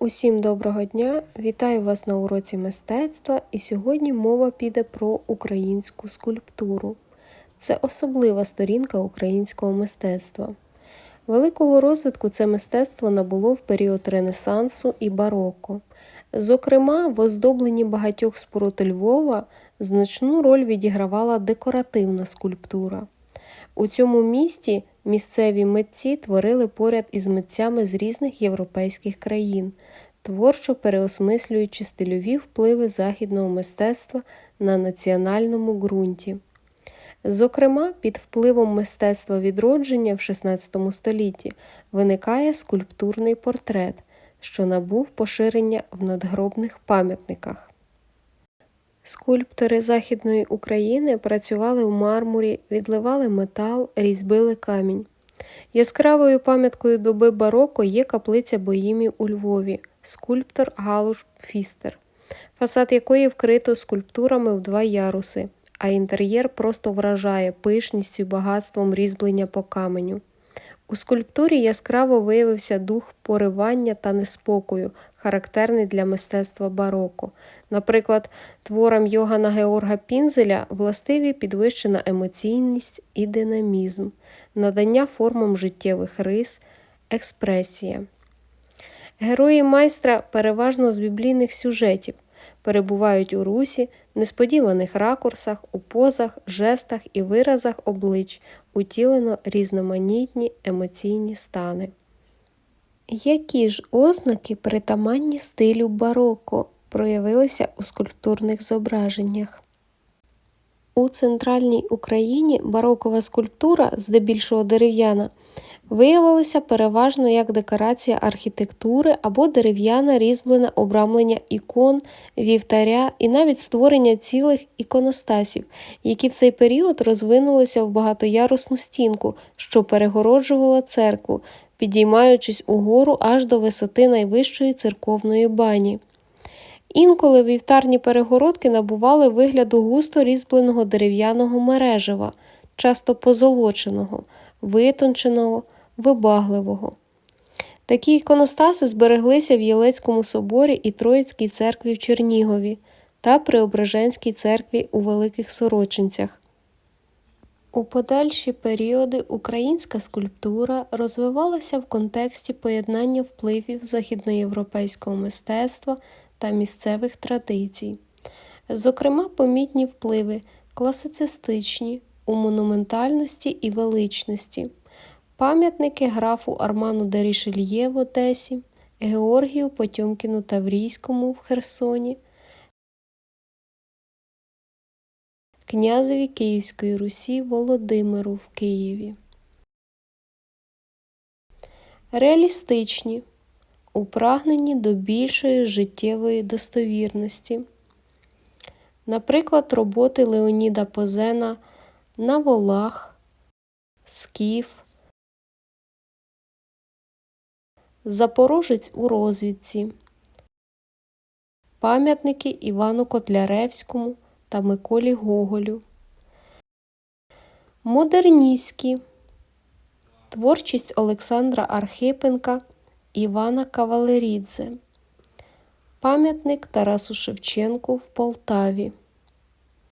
Усім доброго дня! Вітаю вас на уроці мистецтва. І сьогодні мова піде про українську скульптуру. Це особлива сторінка українського мистецтва. Великого розвитку це мистецтво набуло в період Ренесансу і бароко. Зокрема, в оздобленні багатьох споруд Львова значну роль відігравала декоративна скульптура. У цьому місті місцеві митці творили поряд із митцями з різних європейських країн, творчо переосмислюючи стильові впливи західного мистецтва на національному ґрунті. Зокрема, під впливом мистецтва відродження в XVI столітті виникає скульптурний портрет, що набув поширення в надгробних пам'ятниках. Скульптори Західної України працювали в мармурі, відливали метал, різьбили камінь. Яскравою пам'яткою доби бароко є каплиця Боїмів у Львові, скульптор Галуш Фістер, фасад якої вкрито скульптурами в два яруси, а інтер'єр просто вражає пишністю і багатством різьблення по каменю. У скульптурі яскраво виявився дух поривання та неспокою, характерний для мистецтва бароко. Наприклад, творам Йогана Георга Пінзеля властиві підвищена емоційність і динамізм, надання формам життєвих рис, експресія. Герої майстра переважно з біблійних сюжетів перебувають у русі, несподіваних ракурсах, у позах, жестах і виразах облич, утілено різноманітні емоційні стани. Які ж ознаки притаманні стилю бароко проявилися у скульптурних зображеннях? У центральній Україні барокова скульптура, здебільшого дерев'яна, виявилася переважно як декорація архітектури або дерев'яне різьблене обрамлення ікон, вівтаря і навіть створення цілих іконостасів, які в цей період розвинулися в багатоярусну стінку, що перегороджувала церкву, підіймаючись угору аж до висоти найвищої церковної бані. Інколи вівтарні перегородки набували вигляду густо різьбленого дерев'яного мережева, часто позолоченого, витонченого, вибагливого. Такі іконостаси збереглися в Єлецькому соборі і Троїцькій церкві в Чернігові та Преображенській церкві у Великих Сорочинцях. У подальші періоди українська скульптура розвивалася в контексті поєднання впливів західноєвропейського мистецтва та місцевих традицій. Зокрема, помітні впливи класицистичні у монументальності і величності, пам'ятники графу Арману де Рішельє в Одесі, Георгію Потьомкіну Таврійському в Херсоні, князеві Київської Русі Володимиру в Києві. Реалістичні у прагненні до більшої життєвої достовірності. Наприклад, роботи Леоніда Позена на волах, скіф, Запорожець у розвідці, пам'ятники Івану Котляревському та Миколі Гоголю, Модерністські, творчість Олександра Архипенка, Івана Кавалерідзе, пам'ятник Тарасу Шевченку в Полтаві.